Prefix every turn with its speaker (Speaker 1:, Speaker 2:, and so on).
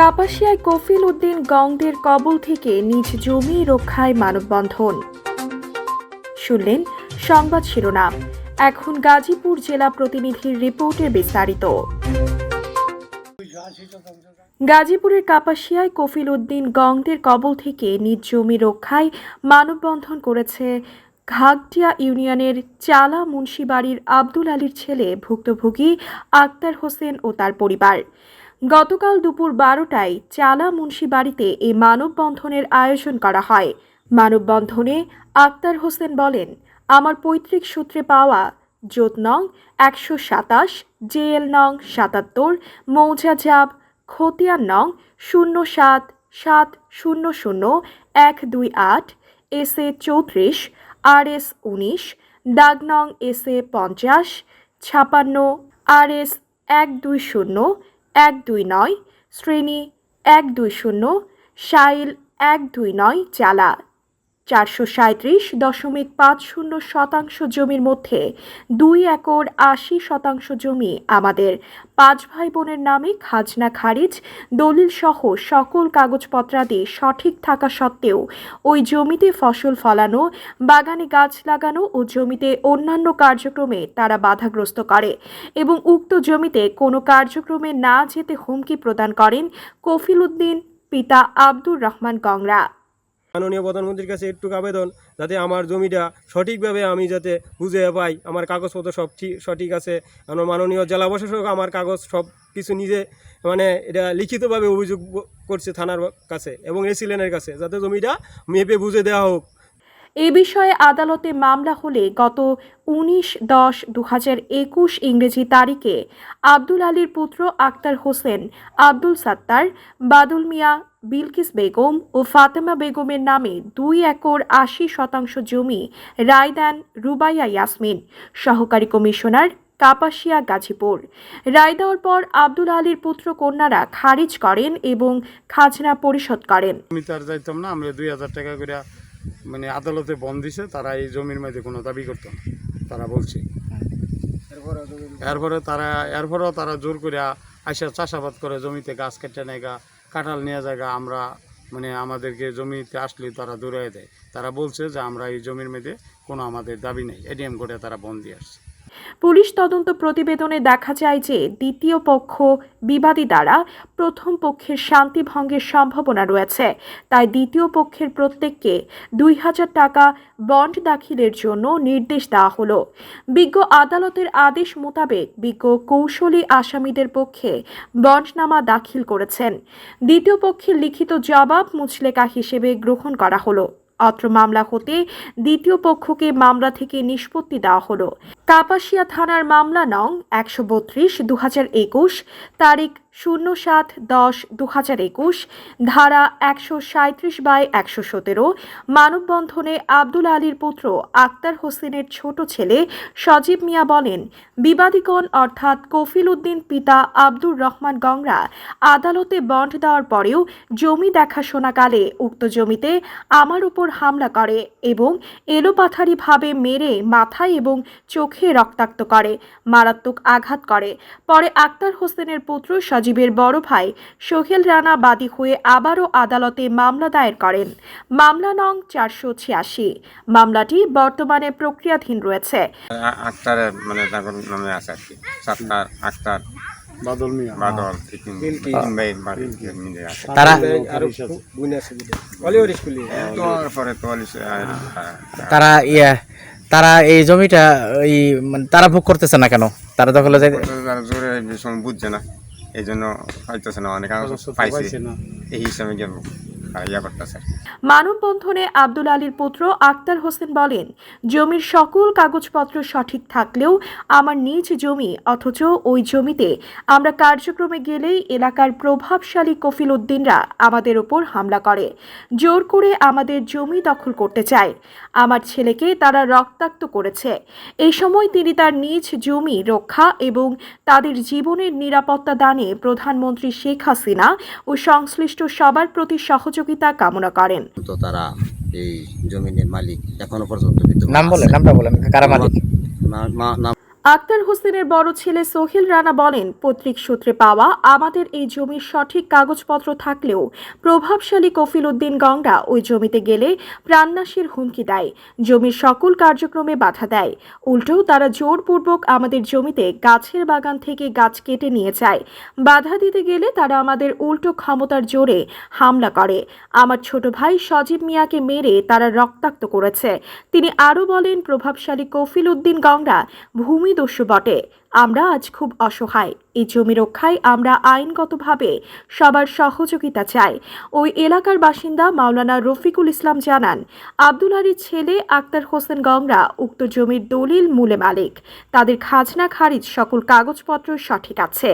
Speaker 1: কাপাসিয়ায় কফিল উদ্দিন গংদের কবল থেকে নিজ জমি রক্ষায় মানববন্ধন। শুনলেন সংবাদ শিরোনাম, এখন গাজীপুর জেলা প্রতিনিধির রিপোর্টে বিস্তারিত। গাজীপুরের কাপাসিয়ায় কফিল উদ্দিন গংদের কবল থেকে নিজ জমি রক্ষায় মানববন্ধন করেছে ঘাগটিয়া ইউনিয়নের চালা মুন্সিবাড়ির আব্দুল আলীর ছেলে ভুক্তভোগী আক্তার হোসেন ও তার পরিবার। গতকাল দুপুর বারোটায় চালা মুন্সিবাড়িতে এই মানববন্ধনের আয়োজন করা হয়। মানববন্ধনে আক্তার হোসেন বলেন, আমার পৈতৃক সূত্রে পাওয়া জোত নং একশো সাতাশ, জেএল নং সাতাত্তর, মৌজা জাব, খতিয়ান নং শূন্য সাত সাত শূন্য শূন্য, এক দুই আট এস এ চৌত্রিশ আর এস উনিশ, দাগ নং এস এ পঞ্চাশ, ছাপান্ন আর এস এক দুই শূন্য এক দুই নয় শ্রেণি এক দুই শূন্য সাইল এক দুই নয় চালা চারশো সাঁত্রিশ দশমিক পাঁচ শূন্য শতাংশ জমির মধ্যে দুই একর আশি শতাংশ জমি আমাদের পাঁচ ভাই বোনের নামে খাজনা খারিজ দলিল সহ সকল কাগজপত্রাদি সঠিক থাকা সত্ত্বেও ওই জমিতে ফসল ফলানো, বাগানে গাছ লাগানো ও জমিতে অন্যান্য কার্যক্রমে তারা বাধাগ্রস্ত করে এবং উক্ত জমিতে কোনো কার্যক্রমে না যেতে হুমকি প্রদান করেন কফিল উদ্দিন, পিতা আব্দুর রহমান গংরা।
Speaker 2: মাননীয় প্রধানমন্ত্রীর কাছে একটু আবেদন যাতে আমার জমিটা সঠিকভাবে আমি যাতে বুঝে পাই, আমার কাগজপত্র সব ঠিক, সঠিক আছে। আমার মাননীয় জেলা প্রশাসক আমার কাগজ সব কিছু নিজে মানে এটা লিখিতভাবে অভিযোগ করছে থানার কাছে এবং এসিলেনের কাছে, যাতে জমিটা মেপে বুঝে দেওয়া হোক।
Speaker 1: এ বিষয়ে আদালতে মামলা হলে গত উনিশ দশ দু হাজার একুশ ইংরেজি তারিখে আব্দুল আলীর পুত্র আক্তার হোসেন, আব্দুল সাত্তার, বাদুল মিয়া, বিলকিস বেগম ও ফাতেমা বেগমের নামে দুই একর আশি শতাংশ জমি রায় দেন রুবাইয়া ইয়াসমিন, সহকারী কমিশনার কাপাসিয়া গাজীপুর। রায় দেওয়ার পর আব্দুল আলীর পুত্র কন্যারা খারিজ করেন এবং খাজনা পরিশোধ করেন।
Speaker 3: আমি তার যাইতাম না, আমরা দুই হাজার টাকা করে মানে আদালতে বন্ধ দিছে, তারা এই জমির মধ্যে কোনো দাবি করতো না, তারা বলছে। এরপরে তারা, এরপরেও তারা জোর করে আইসা চাষাবাদ করে, জমিতে গাছ কেটে নেগা কাঁঠাল নিয়ে জায়গা আমরা মানে আমাদেরকে জমিতে আসলে তারা দূরে দেয়। তারা বলছে যে আমরা এই জমির মেয়েদের কোনো আমাদের দাবি নেই এডিএম করে তারা বন্দি আসছে।
Speaker 1: পুলিশ তদন্ত প্রতিবেদনে দেখা যায় যে দ্বিতীয় পক্ষ বিবাদী দ্বারা প্রথম পক্ষের শান্তি ভঙ্গের সম্ভাবনা রয়েছে। তাই দ্বিতীয় পক্ষের প্রত্যেককে দুই হাজার টাকা বন্ড দাখিলের জন্য নির্দেশ দেওয়া হলো। বিজ্ঞ আদালতের আদেশ মোতাবেক বিজ্ঞ কৌশলী আসামিদের পক্ষে বন্ডনামা দাখিল করেছেন। দ্বিতীয় পক্ষের লিখিত জবাব মুচলেকা হিসেবে গ্রহণ করা হলো। অত্র মামলা হতে দ্বিতীয় পক্ষকে মামলা থেকে নিষ্পত্তি দেওয়া হলো। কাপাসিয়া থানার মামলা নং একশো বত্রিশ দু হাজার একুশ তারিখ শূন্য সাত দশ দু হাজার একুশ, ধারা একশো সাঁত্রিশ বাই একশো সতেরো, মানববন্ধনে আব্দুল আলীর পুত্র আক্তার হোসেনের ছোট ছেলে সজীব মিয়া বলেন, বিবাদীগণ অর্থাৎ কফিল উদ্দিন পিতা আব্দুর রহমান গংরা আদালতে বন্ড দেওয়ার পরেও জমি দেখাশোনাকালে উক্ত জমিতে আমার উপর হামলা করে এবং এলোপাথারিভাবে মেরে মাথায় এবং চোখে রক্তাক্ত করে, মারাত্মক আঘাত করে। পরে আক্তার হোসেনের পুত্র সজীবের বড় ভাই সোহেল রানা বাদী হয়ে আবারও আদালতে মামলা দায়ের করেন। মামলা নং চারশো ছিয়াশি। মামলাটি বর্তমানে প্রক্রিয়াধীন রয়েছে।
Speaker 4: মানে নামে আছে আর কি সাত্তার আক্তার
Speaker 3: বাদল মিয়া।
Speaker 4: বাদল তিন তিন ভাই বাড়ি মিলে আছে
Speaker 5: তারা তারা ইয়া তারা এই জমিটা এই মানে তারা ভোগ করতেছে না কেন? তারা দখলে
Speaker 4: জোরে বুঝছে না। এই জন্য পাইতেছে না অনেক পাইছে। এই হিসাবে গেল ইয়া করতেছে।
Speaker 1: মানববন্ধনে আব্দুল আলীর পুত্র আক্তার হোসেন বলেন জমির সকল কাগজপত্র সঠিক থাকলেও আমার নিজ জমি অথচ ওই জমিতে আমরা কার্যক্রমে গেলেই এলাকার প্রভাবশালী কফিল উদ্দিনরা আমাদের ওপর হামলা করে। জোর করে আমাদের জমি দখল করতে চায়। আমার ছেলেকে তারা রক্তাক্ত করেছে। এই সময় তিনি তার নিজ জমি রক্ষা এবং তাদের জীবনের নিরাপত্তা দানে প্রধানমন্ত্রী শেখ হাসিনা ও সংশ্লিষ্ট সবার প্রতি সহযোগিতা কামনা করেন।
Speaker 6: তো তারা এই জমিনের মালিক এখনও পর্যন্ত
Speaker 5: নাম
Speaker 6: বলে
Speaker 5: নামটা বলেন কারা মালিক?
Speaker 1: আক্তার হোসেনের বড় ছেলে সোহেল রানা বলেন পত্রিক সূত্রে পাওয়া আমাদের এই জমির সঠিক কাগজপত্র থাকলেও প্রভাবশালী কফিল উদ্দিন গংরা ওই জমিতে গেলে প্রাণনাশের হুমকি দেয়, জমির সকল কার্যক্রমে বাধা দেয়। উল্টো তারা জোরপূর্বক আমাদের জমিতে গাছের বাগান থেকে গাছ কেটে নিয়ে যায়। বাধা দিতে গেলে তারা আমাদের উল্টো ক্ষমতার জোরে হামলা করে। আমার ছোট ভাই সজীব মিয়াকে মেরে তারা রক্তাক্ত করেছে। তিনি আরও বলেন, প্রভাবশালী কফিল উদ্দিন গংরা ভূমিদস্যু বটে। আমরা আজ খুব অসহায়। এই জমি রক্ষায় আমরা আইনগতভাবে সবার সহযোগিতা চাই। ওই এলাকার বাসিন্দা মাওলানা রফিকুল ইসলাম জানান, আব্দুল আলীর ছেলে আক্তার হোসেন গংরা উক্ত জমির দলিল মূলে মালিক। তাদের খাজনা খারিজ সকল কাগজপত্র সঠিক আছে।